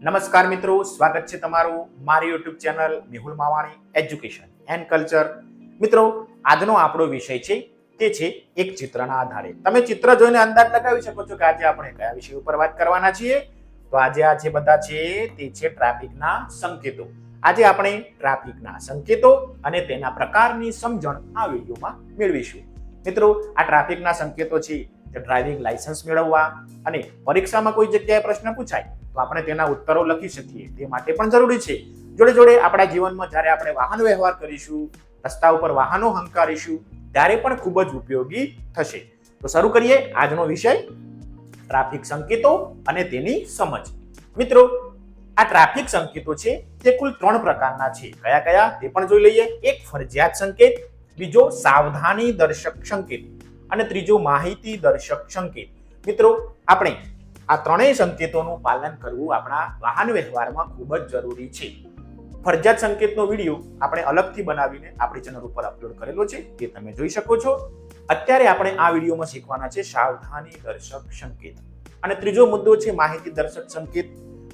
નમસ્કાર મિત્રો, સ્વાગત છે તમારું મારી YouTube channel Mehul Mavani education and culture મિત્રો, આજનો આપણો વિષય છે તે છે એક ચિત્રના આધારે. તમે ચિત્ર જોઈને અંદાજ લગાવી શકો છો કે આજે આપણે કયા વિષય ઉપર વાત કરવાના છીએ? તો આજે આ જે બધા છે તે છે ટ્રાફિકના સંકેતો. આજે આપણે ટ્રાફિકના સંકેતો અને તેના પ્રકારની સમજણ આ વિડીયોમાં મેળવીશું. મિત્રો, આ ટ્રાફિકના સંકેતો છે ડ્રાઇવિંગ લાયસન્સ મેળવવા અને પરીક્ષામાં કોઈ જગ્યાએ પ્રશ્ન પૂછાય, તો આપણે તેના ઉત્તરો લખી શકીએ. તે માટે પણ જરૂરી છે. જોડે જોડે આપણા જીવનમાં જ્યારે આપણે વાહન વ્યવહાર કરીશું, રસ્તા ઉપર વાહનો હંકારીશું, ત્યારે પણ ખૂબ જ ઉપયોગી થશે. તો શરૂ કરીએ આજનો વિષય, ટ્રાફિક સંકેતો અને તેની સમજ. મિત્રો, આ ટ્રાફિક સંકેતો છે તે કુલ ત્રણ પ્રકારના છે. કયા કયા? તે પણ જોઈ લઈએ. એક ફરજિયાત સંકેત, બીજો સાવધાની દર્શક સંકેત. અને ત્રીજો માહિતી દર્શક સંકેત. મિત્રો, આપણે આ ત્રણેય સંકેતોનું પાલન કરવું આપણા વાહન વ્યવહારમાં ખૂબ જ જરૂરી છે. ફરજિયાત સંકેતનો વીડિયો આપણે અલગથી બનાવીને આપણી ચેનલ ઉપર અપલોડ કરેલો છે, તે તમે જોઈ શકો છો. અત્યારે આપણે આ વિડીયોમાં શીખવાના છે સાવધાની દર્શક સંકેત. અને ત્રીજો મુદ્દો છે માહિતી દર્શક સંકેત.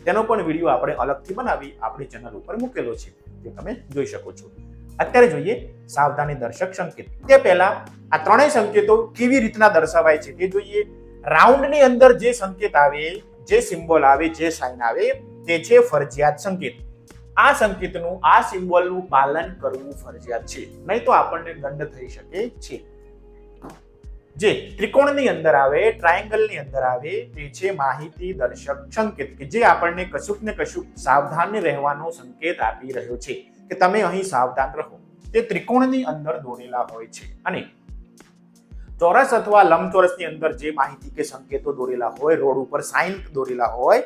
તેનો પણ વીડિયો આપણે અલગથી બનાવી આપણી ચેનલ ઉપર મૂકેલો છે, તે તમે જોઈ શકો છો. અત્યારે જોઈએ સાવધાની દર્શક સંકેત. તે પહેલા આ ત્રણેય સંકેતો કેવી રીતના દર્શાવાય છે તે જોઈએ. રાઉન્ડની અંદર જે સંકેત આવે, જે સિમ્બોલ આવે, જે સાઇન આવે, તે છે ફરજિયાત સંકેત. આ સંકેતનું, આ સિમ્બોલનું પાલન કરવું ફરજિયાત છે. નહીં તો આપણને દંડ થઈ શકે છે. જે ત્રિકોણની અંદર આવે ટ્રાયેંગલની અંદર આવે, તે છે માહિતી દર્શક સંકેત, કે જે આપણને કશુંક ને કશુંક સાવધાન રહેવાનો સંકેત આપી રહ્યો છે. કે તમે અહીં સાવધાન રહો. તે ત્રિકોણની અંદર દોરેલા હોય છે. અને ચોરસ અથવા લંબચોરસની અંદર જે માહિતી કે સંકેતો દોરેલા હોય, રોડ ઉપર સાઇન દોરેલા હોય,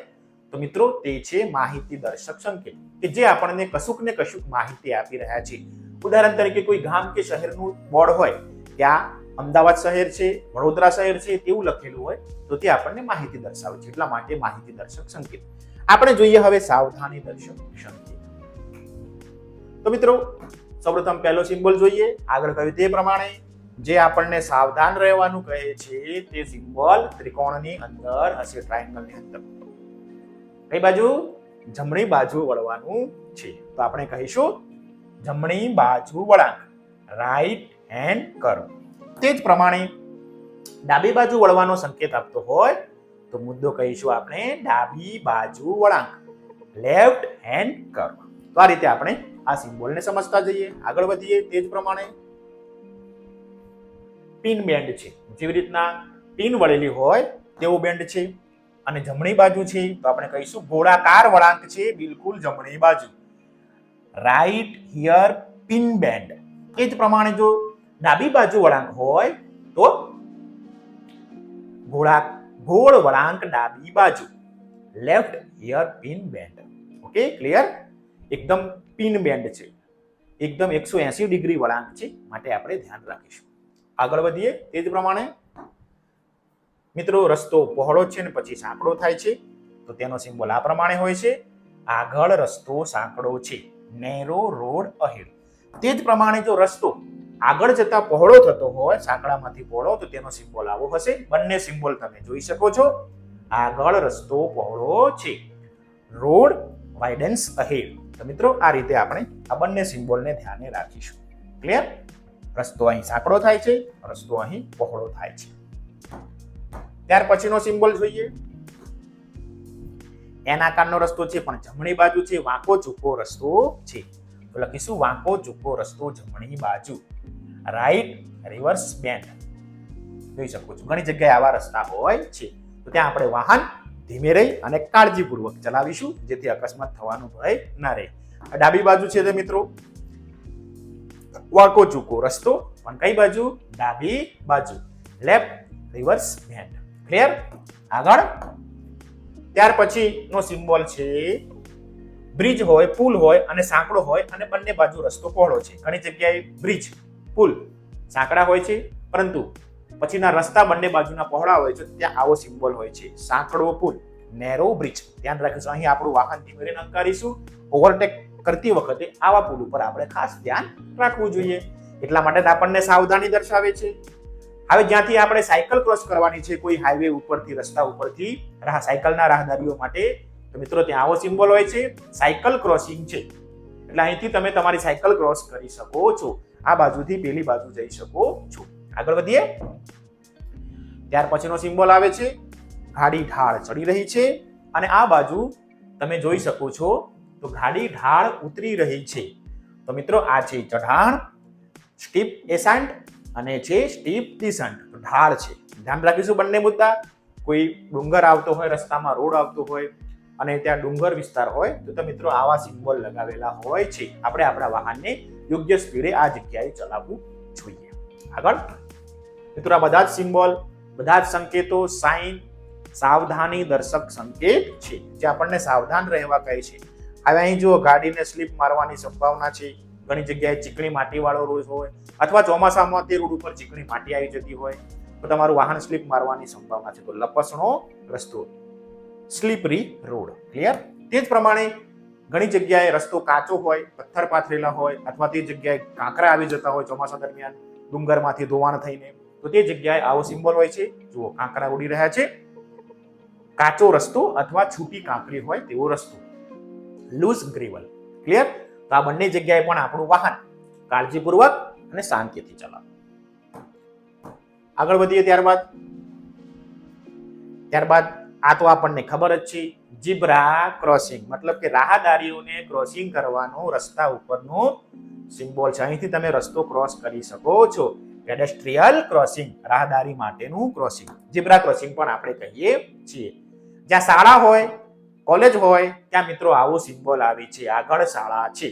તો મિત્રો તે છે માહિતી દર્શક સંકેત, કે જે આપણને કશુંક ને કશુંક માહિતી આપી રહ્યા છે. ઉદાહરણ તરીકે કોઈ ગામ કે શહેરનું બોર્ડ હોય ત્યાં અમદાવાદ શહેર છે, વડોદરા શહેર છે, તેવું લખેલું હોય, તો તે આપણને માહિતી દર્શાવે છે. એટલા માટે માહિતી દર્શક સંકેત. આપણે જોઈએ હવે સાવધાની દર્શક સંકેત. તો મિત્રો, સૌપ્રથમ પહેલો સિમ્બોલ જોઈએ. આગળ કહ્યું તે પ્રમાણે, જે આપણને સાવધાન રહેવાનું કહે છે તે સિમ્બોલ ત્રિકોણની અંદર હશે ટ્રાયંગલની અંદર. કઈ બાજુ? જમણી બાજુ વળવાનું છે. તો આપણે કહીશું, જમણી બાજુ વળાંક. રાઈટ હેન્ડ કર્વ તે જ પ્રમાણે ડાબી બાજુ વળવાનો સંકેત આપતો હોય, તો મુદ્દો કહીશું આપણે ડાબી બાજુ વળાંક. લેફ્ટ હેન્ડ કર્વ તો આ રીતે આપણે આ સિમ્બોલને સમજતા જઈએ, આગળ વધીએ તે જ પ્રમાણે. પિન બેન્ડ છે. જેવી રીતના પિન વળેલી હોય તેવો બેન્ડ છે. અને જમણી બાજુ છે, તો આપણે કહીશું ગોળાકાર વળાંક છે, બિલકુલ જમણી બાજુ. રાઈટ હિયર પિન બેન્ડ એ જ પ્રમાણે જો ડાબી બાજુ વળાંક હોય, તો ગોળા, ગોળ વળાંક ડાબી બાજુ. Left here pin bend okay clear એકદમ પિન બેન્ડ છે. એકદમ એકસો એસી ડિગ્રી વળાંક છે માટે આપણે ધ્યાન રાખીશું. આગળ વધીએ તે જ પ્રમાણે મિત્રો રસ્તો પહોળો છે ને પછી સાંકડો થાય છે. તો તેનો સિમ્બોલ આ પ્રમાણે હોય છે. આગળ રસ્તો સાંકડો છે. Narrow road ahead. તે જ પ્રમાણે જો રસ્તો આગળ જતા પહોળો થતો હોય, સાંકડામાંથી પહોળો, તો તેનો સિમ્બોલ આવો હશે. બંને સિમ્બોલ તમે જોઈ શકો છો. આગળ રસ્તો પહોળો છે. Road widens ahead. તો મિત્રો, આ રીતે આપણે આ બંને સિમ્બોલને ધ્યાને રાખીશું. ક્લિયર રસ્તો અહીં સાંકડો થાય છે, રસ્તો અહીં પહોળો થાય છે. ત્યાર પછીનો સિમ્બોલ જોઈએ. એન આકારનો રસ્તો છે, પણ જમણી બાજુ છે, વાંકો ચૂકો રસ્તો છે. તો લખીશું, વાંકો ચૂકો રસ્તો જમણી બાજુ. રાઈટ રિવર્સ બેન્ડ જોઈ શકો છો, ઘણી જગ્યાએ આવા રસ્તા હોય છે. તો ત્યાં આપણે વાહન ધીમે રહી અને કાળજીપૂર્વક ચલાવીશું, જેથી અકસ્માત થવાનો ભય ના રહે. ડાબી બાજુ છે તે મિત્રો, વાકો ચૂકો રસ્તો, પણ કઈ બાજુ? ડાબી બાજુ. લેફ્ટ રિવર્સ બેન્ડ ક્લિયર આગળ? ત્યાર પછીનો સિમ્બોલ છે, બ્રિજ હોય, પુલ હોય, અને સાંકડો હોય, અને બંને બાજુ રસ્તો પહોળો છે. ઘણી જગ્યાએ બ્રિજ, પુલ સાંકડા હોય છે, પરંતુ પછીના રસ્તા બંને બાજુના પહોળા હોય છે, ત્યાં આવો સિમ્બોલ હોય છે. સાંકડો પુલ, નેરો બ્રિજ. ધ્યાન રાખીશું, અહીં આપણું વાહન ધીમે અંકારીશું ઓવરટેક કરતી વખતે આવા પુલ ઉપર આપણે ખાસ ધ્યાન રાખવું જોઈએ. એટલા માટે આપણને સાવધાની દર્શાવે છે. હવે જ્યાંથી આપણે સાયકલ ક્રોસ કરવાની છે, કોઈ હાઈવે ઉપરથી, રસ્તા ઉપરથી, રાહ સાયકલના રાહદારીઓ માટે, તો મિત્રો, ત્યાં આવો સિમ્બોલ હોય છે. સાયકલ ક્રોસિંગ છે. એટલે અહીંથી તમે તમારી સાયકલ ક્રોસ કરી શકો છો. આ બાજુથી પેલી બાજુ જઈ શકો છો. આગળ વધીએ. ત્યાર પછીનો સિમ્બોલ આવે છે, ગાડી ઢાળ ચડી રહી છે અને આ બાજુ તમે જોઈ શકો છો, તો ગાડી ઢાળ ઉતરી રહી છે. તો મિત્રો, આ છે ચઢાણ, સ્ટીપ એસન્ટ અને છે સ્ટીપ ડિસન્ટ. તો ઢાળ છે. ધ્યાન રાખીશું બંને મુદ્દા. કોઈ ડુંગર આવતો હોય, રસ્તામાં રોડ આવતો હોય અને ત્યાં ડુંગર વિસ્તાર હોય, તો તો મિત્રો, આવા સિમ્બોલ લગાવેલા હોય છે. આપણે આપણા વાહનને યોગ્ય સ્પીડે આ જગ્યાએ ચલાવવું જોઈએ. આગળ. મિત્રો, આ બધા જ સિમ્બોલ, બધા જ સંકેતો સાઇન સાવધાની દર્શક સંકેત છે, જે આપણને સાવધાન રહેવા કહે છે. હવે અહીં જુઓ, ગાડીને સ્લીપ મારવાની સંભાવના છે. ઘણી જગ્યાએ ચીકણી માટીવાળો રોડ હોય અથવા ચોમાસામાં તે રોડ ઉપર ચીકણી માટી આવી જતી હોય તો તમારું વાહન સ્લીપ મારવાની સંભાવના છે. તો લપસણો રસ્તો, સ્લીપરી રોડ, ક્લિયર? તે જ પ્રમાણે ઘણી જગ્યાએ રસ્તો કાચો હોય, પથ્થર પાથરેલા હોય અથવા તે જગ્યાએ કાંકરા આવી જતા હોય ચોમાસા દરમિયાન ડુંગરમાંથી ધોવાણ થઈને. તો તે જગ્યાએ આવો સિમ્બોલ હોય છે. જુઓ, કાંકરા ઉડી રહ્યા છે. કાચો રસ્તો અથવા છૂટી કાંકરી હોય તેવો રસ્તો. લૂઝ ગ્રેવલ ક્લિયર તો આ બંને જગ્યાએ પણ આપણું વાહન કાળજીપૂર્વક અને શાંતિથી ચલાવો. આગળ વધીએ ત્યારબાદ. ત્યારબાદ આ તો આપણને ખબર જ છે, જીબ્રા ક્રોસિંગ. મતલબ કે રાહદારીઓને ક્રોસિંગ કરવાનો રસ્તા ઉપરનો સિમ્બોલ છે. અહીંથી તમે રસ્તો ક્રોસ કરી શકો છો. પેડેસ્ટ્રીયલ ક્રોસિંગ રાહદારી માટેનું ક્રોસિંગ ઝીબ્રા ક્રોસિંગ પણ આપણે કહીએ છીએ. જ્યાં શાળા હોય કોલેજ હોય, ત્યાં મિત્રો આવો સિમ્બોલ આવે છે, આગળ શાળા છે.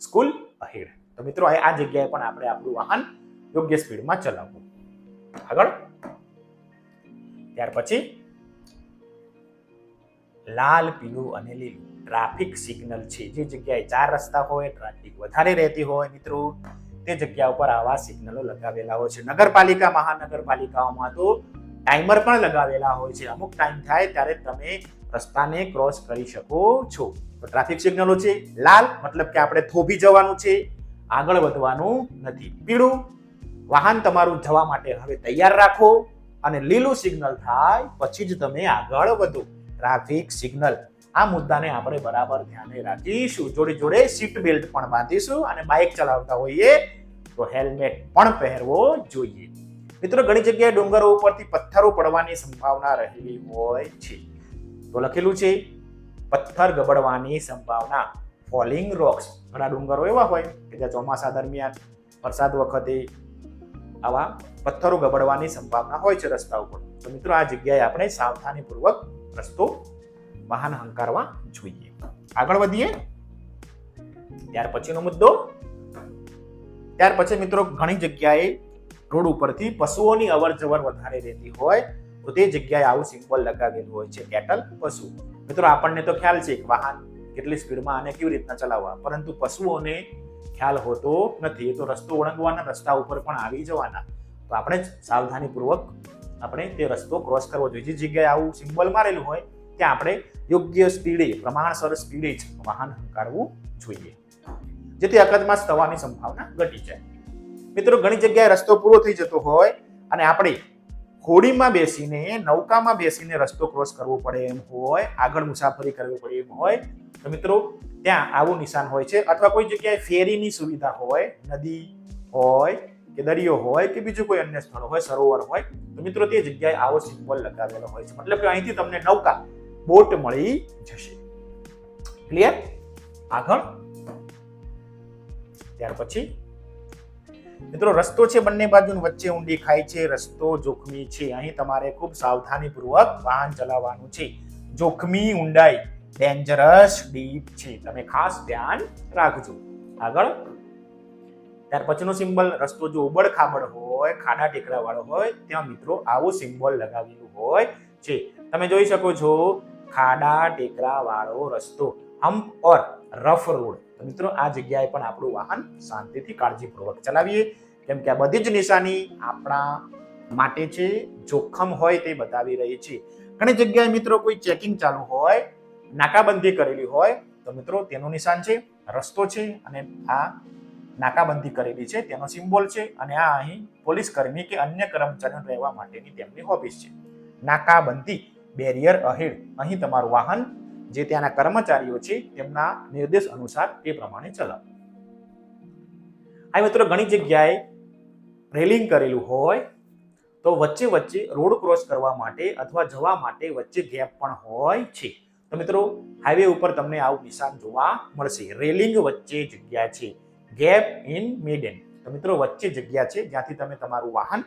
સ્કૂલ અહેડ તો મિત્રો, આ જગ્યાએ પણ આપણે આપણું વાહન યોગ્ય સ્પીડમાં ચલાવવું. આગળ. ત્યાર પછી, લાલ, પીળું અને લીલું. ટ્રાફિક સિગ્નલ છે. જે જગ્યાએ ચાર રસ્તા હોય ટ્રાફિક વધારે રહેતી હોય મિત્રો તે જગ્યા ઉપર આવા સિગ્નલો લગાવેલા હોય છે. નગરપાલિકા, મહાનગરપાલિકાઓમાં તો ટાઈમર પણ લગાવેલા હોય છે. અમુક ટાઈમ થાય ત્યારે તમે રસ્તાને ક્રોસ કરી શકો છો. તો ટ્રાફિક સિગ્નલો છે લાલ, મતલબ કે આપણે થોભી જવાનું છે, આગળ વધવાનું નથી. પીળું, વાહન તમારું જવા માટે હવે તૈયાર રાખો અને લીલું સિગ્નલ થાય પછી જ તમે આગળ વધો. ટ્રાફિક સિગ્નલ આ મુદ્દાને આપણે બરાબર ધ્યાને રાખીશું. જોડે જોડે સીટ બેલ્ટ પણ બાંધીશું અને બાઇક ચલાવતા હોઈએ તો હેલ્મેટ પણ પહેરવો જોઈએ. મિત્રો, ઘણી જગ્યાએ ડુંગરો ઉપરથી પથ્થરો પડવાની સંભાવના રહેલી હોય છે. તો લખેલું છે, પથ્થર ગબડવાની સંભાવના. ફોલિંગ રોક્સ ઘણા ડુંગરો એવા હોય કે જ્યાં ચોમાસા દરમિયાન વરસાદ વખતે આવા પથ્થરો ગબડવાની સંભાવના હોય છે રસ્તા ઉપર. તો મિત્રો, આ જગ્યાએ આપણે સાવધાનીપૂર્વક રસ્તો વાહન હંકારવા જોઈએ. આગળ વધીએ. ત્યાર પછીનો મુદ્દો. ત્યાર પછી મિત્રો ઘણી જગ્યાએ રોડ ઉપરથી પશુઓની અવર જવર વધારે રહેતી હોય તો તે જગ્યાએ આવું સિમ્બોલ લગાવેલું હોય છે, કેટલ પશુ. મિત્રો, આપણને તો ખ્યાલ છે કે વાહન કેટલી સ્પીડમાં અને કેવી રીતના ચલાવવા. પરંતુ પશુઓને ખ્યાલ હોતો નથી. એ તો રસ્તો ઓળંગવાના રસ્તા ઉપર પણ આવી જવાના. તો આપણે જ સાવધાનીપૂર્વક આપણે તે રસ્તો ક્રોસ કરવો જોઈએ. જે જગ્યાએ આવું સિમ્બોલ મારેલું હોય ત્યાં આપણે યોગ્ય સ્પીડે, પ્રમાણસર સ્પીડે જ વાહન હંકારવું જોઈએ. જેથી અકસ્માત થવાની સંભાવના ઘટી જાય. મિત્રો, ઘણી જગ્યાએ રસ્તો પૂરો થઈ જતો હોય અને આપણે હોડીમાં બેસીને, નૌકામાં બેસીને રસ્તો ક્રોસ કરવો પડે એમ હોય, આગળ મુસાફરી કરવી પડે એમ હોય, તો મિત્રો, ત્યાં આવું નિશાન હોય છે. અથવા કોઈ જગ્યાએ ફેરીની સુવિધા હોય, નદી હોય કે દરિયો હોય કે બીજું કોઈ અન્ય સ્થળ હોય, સરોવર હોય, તો મિત્રો, તે જગ્યાએ આવો સિમ્બોલ લગાવેલો હોય છે. મતલબ કે અહીંથી તમને નૌકા બોટ મળી જશે. ક્લિયર આગળ. ત્યાર પછી. મિત્રો, રસ્તો છે બંને બાજુ વચ્ચે ઊંડી ખાઈ છે, રસ્તો જોખમી છે. અહીં તમારે ખૂબ સાવધાનીપૂર્વક વાહન ચલાવવાનું છે. જોખમી, ઊંડાઈ ડેન્જરસ ડીપ છે. તમે ખાસ ધ્યાન રાખજો. આગળ. ત્યાર પછીનો સિમ્બલ રસ્તો જો ઉબડ ખાબડ હોય, ખાડા ટેકરા વાળો હોય, ત્યાં મિત્રો આવો સિમ્બોલ લગાવેલું હોય છે. તમે જોઈ શકો છો, ખાડા ટેકરા વાળો રસ્તો હમ્પ ઓર રફ રોડ તો મિત્રો, આ જગ્યાએ પણ આપણું વાહન શાંતિથી કાળજીપૂર્વક ચલાવીએ. કેમ કે આ બધી જ નિશાની આપણા માટે છે, જોખમ હોય તે બતાવી રહી છે. ઘણી જગ્યાએ મિત્રો કોઈ ચેકિંગ ચાલુ હોય, નાકાબંધી કરેલી હોય, તો મિત્રો તેનું નિશાન છે, રસ્તો છે અને આ નાકાબંધી કરેલી છે, તેનો સિમ્બોલ છે અને આ અહીં પોલીસ કર્મી કે અન્ય કર્મચારીઓ રહેવા માટેની તેમની ઓફિસ છે. નાકાબંધી બેરિયર અહેડ. અહીં તમારું વાહન, જે ત્યાંના કર્મચારીઓ છે, તેમના નિર્દેશ અનુસાર તે પ્રમાણે ચલાવો. આ મિત્રો ઘણી જગ્યાએ રેલિંગ કરેલું હોય, તો વચ્ચે વચ્ચે રોડ ક્રોસ કરવા માટે અથવા જવા માટે વચ્ચે ગેપ પણ હોય છે. તો મિત્રો હાઈવે ઉપર તમને આવું નિશાન જોવા મળશે. રેલિંગ વચ્ચે જગ્યા છે. Gap in median. તો મિત્રો, વચ્ચે જગ્યા છે, જ્યાંથી તમે તમારું વાહન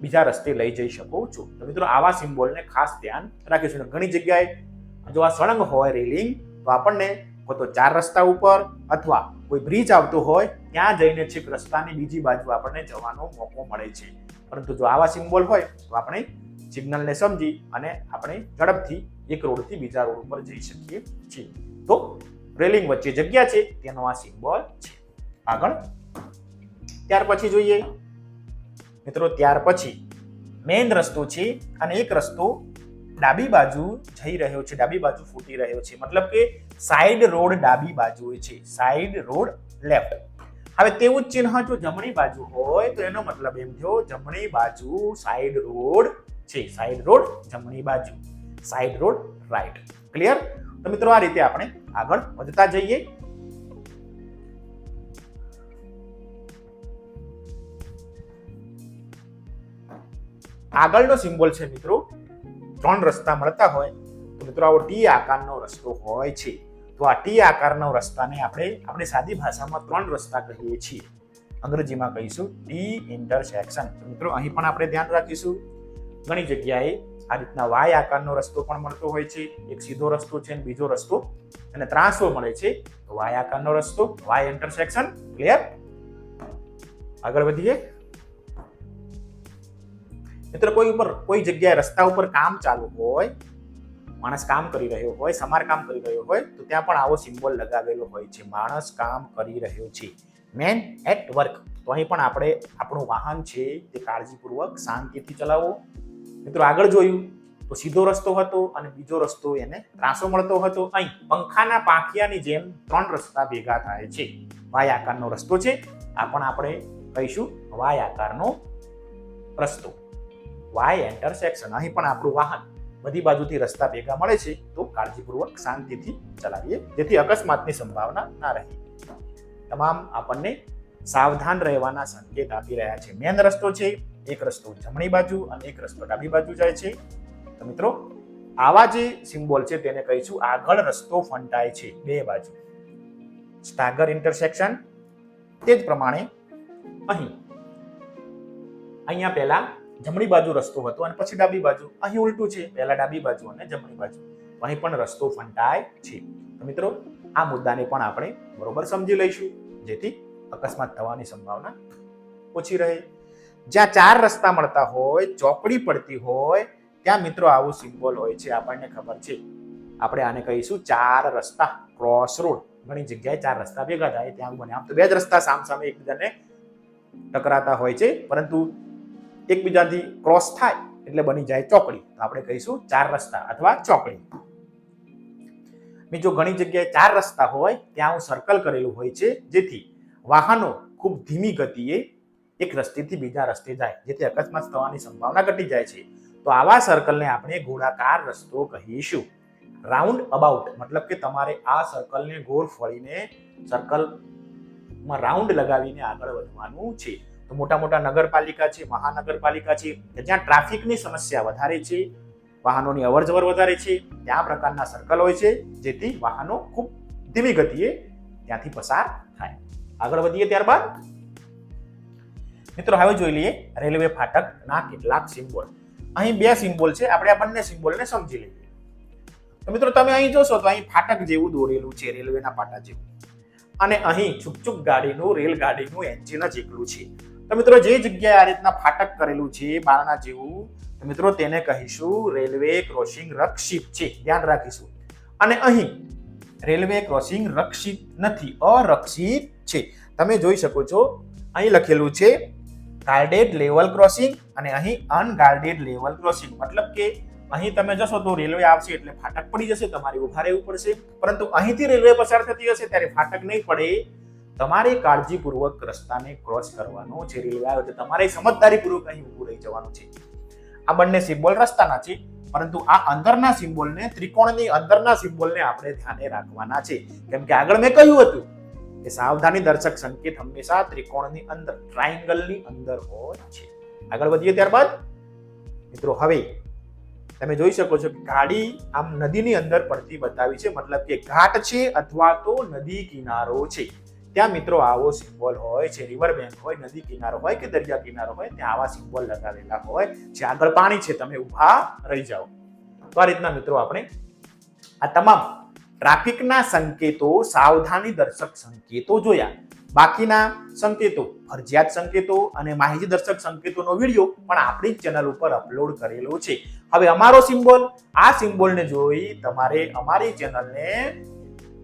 બીજા રસ્તે લઈ જઈ શકો છો. તો મિત્રો, આવા સિમ્બોલને ખાસ ધ્યાન રાખીશું ઘણી જગ્યાએ જો આ સળંગ હોય રેલિંગ, તો આપણને કો તો ચાર રસ્તા ઉપર અથવા કોઈ બ્રિજ આવતો હોય, ત્યાં જઈને છેક રસ્તાની બીજી બાજુ આપણને જવાનો મોકો મળે છે. પરંતુ જો આવા સિમ્બોલ હોય, તો આપણે સિગ્નલને સમજી અને આપણે ઝડપથી એક રોડથી બીજા રોડ ઉપર જઈ શકીએ છીએ. તો રેલિંગ વચ્ચે જગ્યા છે, તેનો આ સિમ્બોલ છે. આગળ. ત્યાર પછી જોઈએ મિત્રો, ત્યાર પછી મેઇન રસ્તો છે અને એક રસ્તો ડાબી બાજુ જઈ રહ્યો છે, ડાબી બાજુ ફૂટી રહ્યો છે. મતલબ કે સાઈડ રોડ ડાબી બાજુએ છે સાઈડ રોડ લેફ્ટ હવે તેવું જ ચિહ્ન જો જમણી બાજુ હોય, તો એનો મતલબ એમ થયો, જમણી બાજુ સાઈડ રોડ છે સાઈડ રોડ જમણી બાજુ સાઈડ રોડ રાઈટ ક્લિયર તો મિત્રો, આ રીતે આપણે આગળ વધતા જઈએ. આગળનો સિમ્બોલ છે મિત્રો, ત્રણ રસ્તા મળતા હોય. તો મિત્રો, આવો ટી આકારનો રસ્તો હોય છે. તો આ ટી આકારનો રસ્તાને આપણે આપણે સાદી ભાષામાં ત્રણ રસ્તા કહીએ છીએ. અંગ્રેજીમાં કહીશું ટી ઇન્ટરસેક્શન. મિત્રો, અહીં પણ આપણે ધ્યાન રાખીશું. ઘણી જગ્યાએ આ રીતના વાય આકારનો રસ્તો પણ મળતો હોય છે. એક સીધો રસ્તો છે અને બીજો રસ્તો. અને ત્રાસો મળે છે. તો વાય આકારનો રસ્તો, વાય ઇન્ટરસેક્શન, ક્લિયર? આગળ વધીએ. મિત્રો, કોઈ ઉપર, કોઈ જગ્યાએ રસ્તા ઉપર કામ ચાલુ હોય, માણસ કામ કરી રહ્યો હોય સમારકામ કરી રહ્યો હોય, તો ત્યાં પણ આવો સિમ્બોલ લગાવેલો હોય છે. માણસ કામ કરી રહ્યો છે. મેન એટ વર્ક તો અહીં પણ આપણે આપણું વાહન છે તે કાળજીપૂર્વક શાંતિથી ચલાવો. મિત્રો, આગળ જોયું, તો સીધો રસ્તો હતો અને બીજો રસ્તો એને ત્રાસો મળતો હતો. અહીં પંખાના પાંખિયાની જેમ ત્રણ રસ્તા ભેગા થાય છે. વાય આકારનો રસ્તો છે. આ પણ આપણે કહીશું વાય આકારનો રસ્તો. વાય એન્ટરસેક્શન અહીં પણ આપણું વાહન બધી બાજુથી રસ્તા ભેગા મળે છે, તો કાળજીપૂર્વક શાંતિથી ચલાવીએ, જેથી અકસ્માતની સંભાવના ના રહે. તમામ આપણને સાવધાન રહેવાના સંકેત આપી રહ્યા છે. મેન રસ્તો છે, એક રસ્તો જમણી બાજુ અને એક રસ્તો ડાબી બાજુ જાય છે. તો મિત્રો, આવા જે સિમ્બોલ છે તેને કહીશું, આગળ રસ્તો ફંટાય છે, બે બાજુ. સ્ટાગર ઇન્ટરસેક્શન, તે જ પ્રમાણે અહીં. અહીંયા પહેલા જમણી બાજુ રસ્તો હતો અને પછી ડાબી બાજુ. અહીં ઉલટું છે, પહેલા ડાબી બાજુ અને જમણી બાજુ. અહીં પણ રસ્તો ફંટાય છે. તો મિત્રો, આ મુદ્દાને પણ આપણે બરોબર સમજી લઈશું, જેથી અકસ્માત થવાની સંભાવના ઓછી રહે. જ્યાં ચાર રસ્તા મળતા હોય, ચોકડી પડતી હોય, ત્યાં મિત્રો આવું સિમ્બોલ હોય છે, આપણને ખબર છે. આપણે આને કહીશું ચાર રસ્તા, ક્રોસ રોડ. ઘણી જગ્યાએ ચાર રસ્તા ભેગા થાય, ત્યાં બને. આમ તો બે જ રસ્તા સામસામે એકબીજાને ટકરાતા હોય છે, પરંતુ એકબીજાથી ક્રોસ થાય એટલે બની જાય ચોકડી. તો આપણે કહીશું ચાર રસ્તા અથવા ચોકડી. બીજો ઘણી જગ્યાએ ચાર રસ્તા હોય, ત્યાં હું સર્કલ કરેલું હોય છે, જેથી વાહનો ખૂબ ધીમી ગતિએ એક રસ્તેથી બીજા રસ્તે જાય, જેથી અકસ્માત થવાની સંભાવના ઘટી જાય છે. તો આવા સર્કલને આપણે ગોળાકાર રસ્તો કહીશું. રાઉન્ડ અબાઉટ મતલબ કે તમારે આ સર્કલને ગોળ ફળીને સર્કલમાં રાઉન્ડ લગાવીને આગળ વધવાનું છે. તો મોટા મોટા નગરપાલિકા છે, મહાનગરપાલિકા છે, કે જ્યાં ટ્રાફિકની સમસ્યા વધારે છે, વાહનોની અવરજવર વધારે છે, ત્યાં પ્રકારના સર્કલ હોય છે, જેથી વાહનો ખૂબ ધીમી ગતિએ ત્યાંથી પસાર થાય. આગળ વધીએ ત્યારબાદ. મિત્રો, હવે જોઈ લઈએ રેલવે ફાટકના કેટલાક સિમ્બોલ. અહીં બે સિમ્બોલ છે, આપણે આ બંને સિમ્બોલને સમજી લઈએ. તો મિત્રો, તમે અહીં જોશો તો અહીં ફાટક જેવું દોરેલું છે, રેલવેના પાટા જેવું. અને અહીં છુકછુક ગાડીનું, રેલગાડીનું એન્જિન જ એકલું છે. તો મિત્રો જે જગ્યાએ આ રીતના ફાટક કરેલું છે, બારણા જેવું, તો મિત્રો તેને કહીશું રેલવે ક્રોસિંગ રક્ષિત છે. ધ્યાન રાખીશું. અને અહીં રેલવે ક્રોસિંગ રક્ષિત નથી, અરક્ષિત છે. તમે જોઈ શકો છો, અહીં લખેલું છે ગાર્ડેડ લેવલ ક્રોસિંગ અને અહીં અનગાર્ડેડ લેવલ ક્રોસિંગ મતલબ કે અહીં તમે જશો તો રેલવે આવશે એટલે ફાટક પડી જશે, તમારે ઊભા રહેવું પડશે. પરંતુ અહીંથી રેલવે પસાર થતી હશે, ત્યારે ફાટક નહીં પડે. તમારે કાળજીપૂર્વક રસ્તાને ક્રોસ કરવાનો છે, રેલવે આવે તો તમારે સમજદારીપૂર્વક અહીં ઊભું રહી જવાનું છે. આ બંને સિમ્બોલ રસ્તાના છે, પરંતુ આ અંદરના સિમ્બોલને ત્રિકોણની અંદરના સિમ્બોલને આપણે ધ્યાને રાખવાના છે. કેમ કે આગળ મેં કહ્યું હતું કે સાવધાની દર્શક સંકેત હંમેશા ત્રિકોણની અંદર ટ્રાયંગલની અંદર હોય છે. આગળ વધીએ ત્યારબાદ. મિત્રો, હવે તમે જોઈ શકો છો કે ગાડી આમ નદીની અંદર પડતી બતાવી છે. મતલબ કે ઘાટ છે અથવા તો નદી કિનારો છે. ત્યાં મિત્રો આવો સિમ્બોલ હોય છે રિવર બેંક હોય, નદી કિનારો હોય કે દરિયા કિનારો હોય, ત્યાં આવા સિમ્બોલ લગાવેલા હોય. જે આગળ પાણી છે, તમે ઊભા રહી જાઓ. તો આ રીતના મિત્રો આપણે આ તમામ ટ્રાફિકના સંકેતો, સાવધાની દર્શક સંકેતો જોયા. બાકીના સંકેતો, ફરજિયાત સંકેતો અને માહિતી દર્શક સંકેતોનો વીડિયો પણ આપણી જ ચેનલ ઉપર અપલોડ કરેલો છે. હવે અમારો સિમ્બોલ, આ સિમ્બોલને જોઈ તમારે અમારી ચેનલને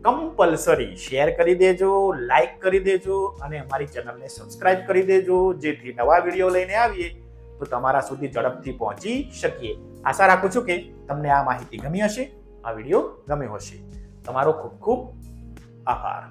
કમ્પલસરી શેર કરી દેજો લાઈક કરી દેજો અને અમારી ચેનલને સબસ્ક્રાઇબ કરી દેજો, જેથી નવા વીડિયો લઈને આવીએ તો તમારા સુધી ઝડપથી પહોંચી શકીએ. આશા રાખું છું કે તમને આ માહિતી ગમી હશે, આ વીડિયો ગમ્યો હશે. તમારો ખૂબ ખૂબ આભાર.